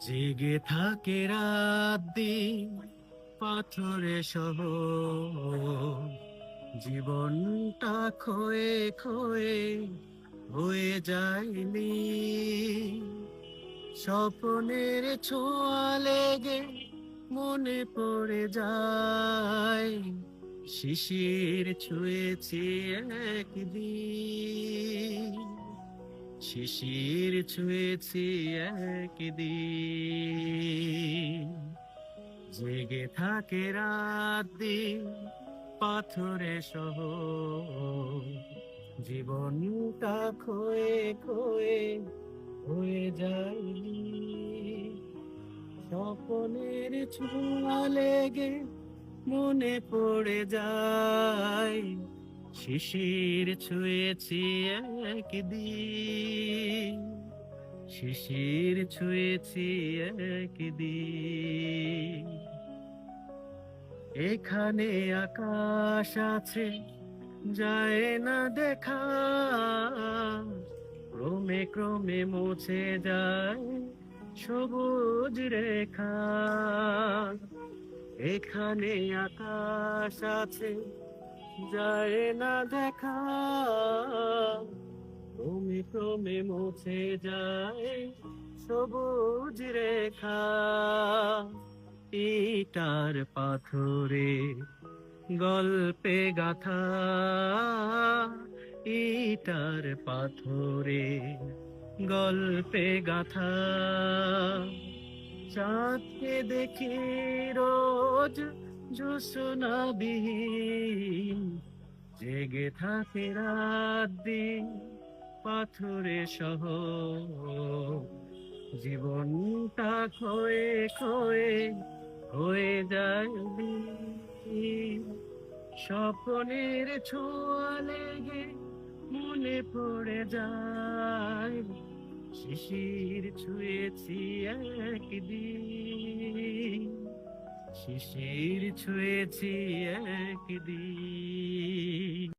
জেগে থাকে রাত দিন, পাথরে সহ। জীবনটা খয়ে খয়ে হয়ে যায়নি। স্বপ্নের ছোঁয়া লেগে মনে পড়ে যায়। শিশির ছুঁয়েছি একদিন। শিশির ছুঁয়েছি একদিন। জেগে থাকে রাত দিন পাথরে সহ। জীবনটা খয়ে খয়ে হয়ে যায়নি। স্বপ্নের ছোঁয়া লেগে মনে পড়ে যায়। শিশির ছুঁয়েছি একদিন। শিশির ছুঁয়েছি একদিন। এখানে আকাশ আছে, যায় না দেখা। ক্রমে ক্রমে মুছে যায় সবুজ রেখা। এখানে আকাশ আছে যায় না দেখা। ক্রমে ক্রমে মুছে যায় সবুজ রেখা। ইটার পাথরে গল্পে গাথা। ইটার পাথরে গল্পে গাথা। চাঁদকে দেখি রোজ জোসনা বিহীন জেগে থাকে রাত দিন পাথরে সহ জীবনটা খয়ে খয়ে হয়ে যায়। স্বপ্নের ছোঁয়া লেগে মনে পড়ে যায়, শিশির ছুঁয়েছি একদিন শিশির ছুঁয়েছি একদিন।